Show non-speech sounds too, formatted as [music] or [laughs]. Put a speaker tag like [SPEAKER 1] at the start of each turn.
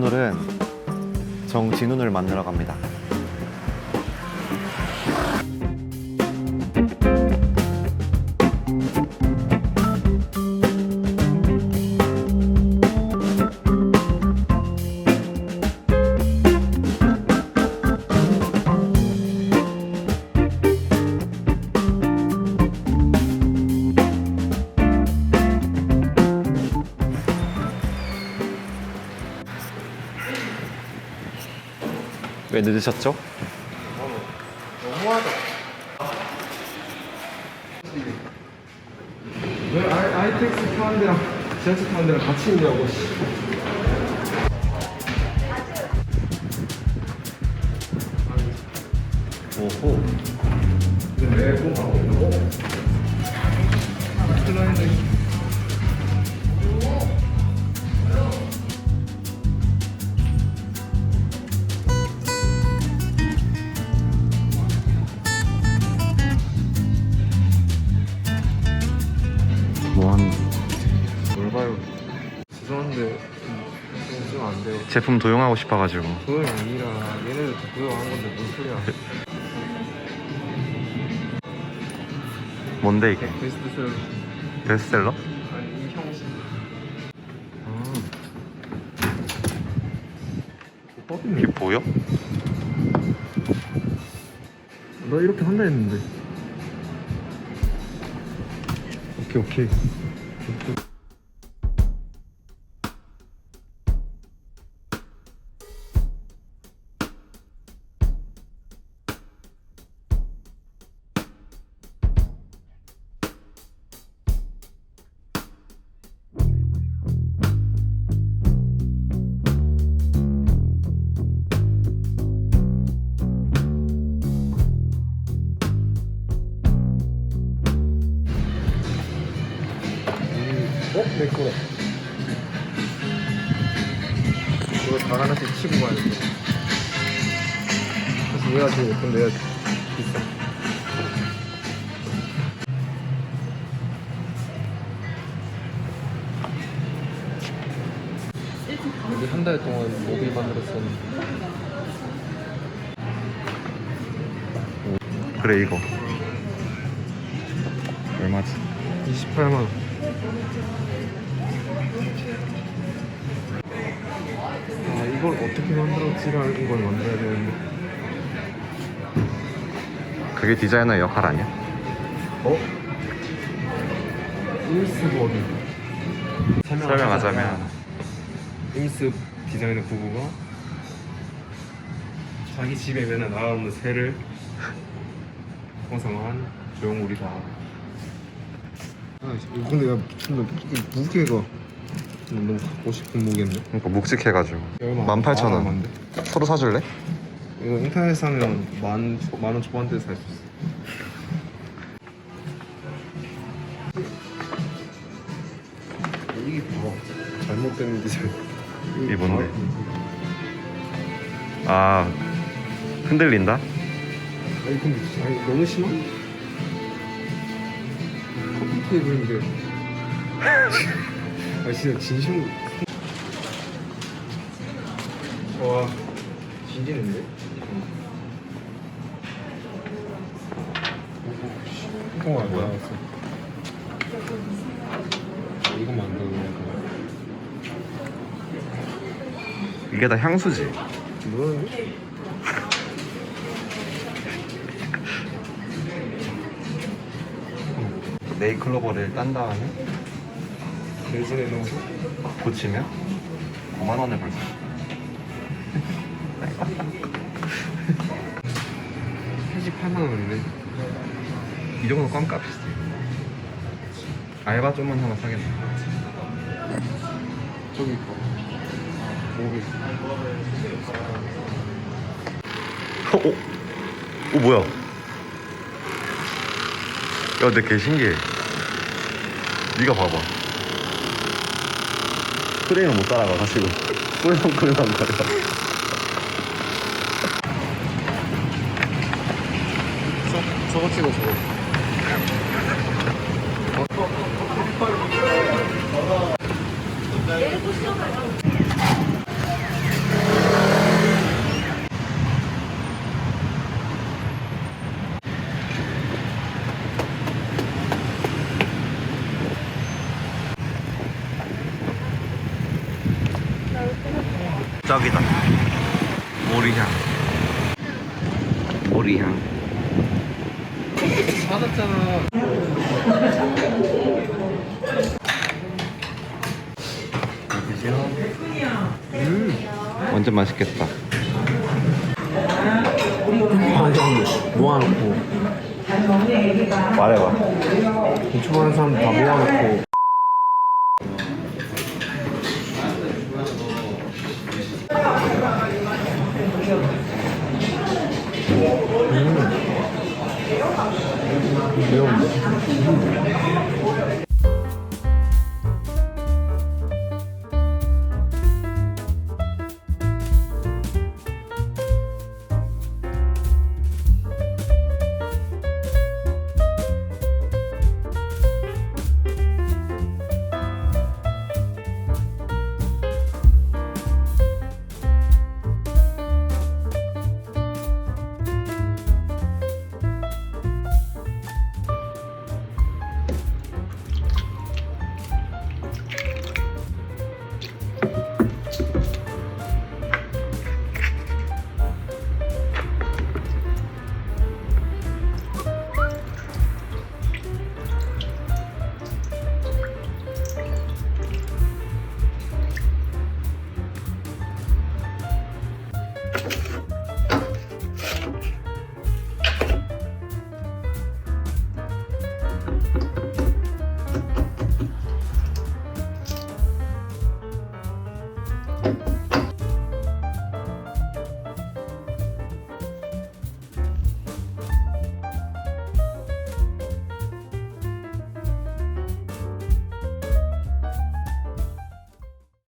[SPEAKER 1] 오늘은 정진훈을 만나러 갑니다. 왜 늦으셨죠?
[SPEAKER 2] 너무하다. 왜 아이, 아이텍스 타는 데랑 지하철 타는 데랑 같이 있냐고. 씨.
[SPEAKER 1] 오호.
[SPEAKER 2] 근데 왜 뽕하고 안 돼요.
[SPEAKER 1] 제품 도용하고 싶어가지고.
[SPEAKER 2] 그건 아니라 얘네들 다 부여한 건데 뭔 소리야?
[SPEAKER 1] 뭔데 이게?
[SPEAKER 2] 베스트셀러
[SPEAKER 1] 베스트셀러?
[SPEAKER 2] 아니 이 형식.
[SPEAKER 1] 이게 보여?
[SPEAKER 2] 너 이렇게 한다 했는데. 오케이 오케이. 어? 내 거다. 이거 다 하나씩 치고 가야 돼. 그래서 얘가 제일 예쁜데 얘가 비싸. 우리 한달 동안 모빌 만들었었는데
[SPEAKER 1] 그래 이거. 얼마지?
[SPEAKER 2] 28만 원. 아 이걸 어떻게 만들었지라는 걸 만들어야 되는데.
[SPEAKER 1] 그게 디자이너의 역할 아니야?
[SPEAKER 2] 어? 임스버기
[SPEAKER 1] 설명하자면
[SPEAKER 2] 임스 디자이너 부부가 자기 집에 맨날 나가는 새를 [laughs] 형성한 조형물이다 아 근데 야 근데 무게가 너무 갖고 싶은 무게인데
[SPEAKER 1] 그러니까 묵직해가지고.
[SPEAKER 2] 얼마 안-
[SPEAKER 1] 18,000원.
[SPEAKER 2] 안 한대.
[SPEAKER 1] 서로 사줄래?
[SPEAKER 2] 이거 인터넷 사면 만, 만원 초반대 살수 있어 이게 뭐 잘못된 디자인
[SPEAKER 1] 이게 뭔데? 아 흔들린다?
[SPEAKER 2] 아니 근데 아니, 너무 심한? 커 피 테이블인데 [laughs] 아 진짜 진심 와 진지는데? 통화 안 나왔어 이거 만드는 거
[SPEAKER 1] 이게 다 향수지.
[SPEAKER 2] 뭐야?
[SPEAKER 1] 네이클로버를 딴 다음에
[SPEAKER 2] 레진에 넣어서
[SPEAKER 1] 고치면 5만 원에 벌 수. 있어.
[SPEAKER 2] 88만 원인데
[SPEAKER 1] 이 정도 껌값이지. 알바 좀만 하면 사겠네.
[SPEAKER 2] 저기 있고 모빌
[SPEAKER 1] 어, 어, 어 뭐야? 야, 근데 개 신기해. 네가 봐봐. 프레임을 못 따라가 가지고 꿀렁꿀렁 거려.
[SPEAKER 2] 저, 저거 찍어 저거
[SPEAKER 1] 저기다. 모리향. 모리향.
[SPEAKER 2] 받았잖아.
[SPEAKER 1] 완전 맛있겠다.
[SPEAKER 2] 모아놓고
[SPEAKER 1] 말해봐.
[SPEAKER 2] 유튜브 하는 사람 다 모아놓고 음. 매운데?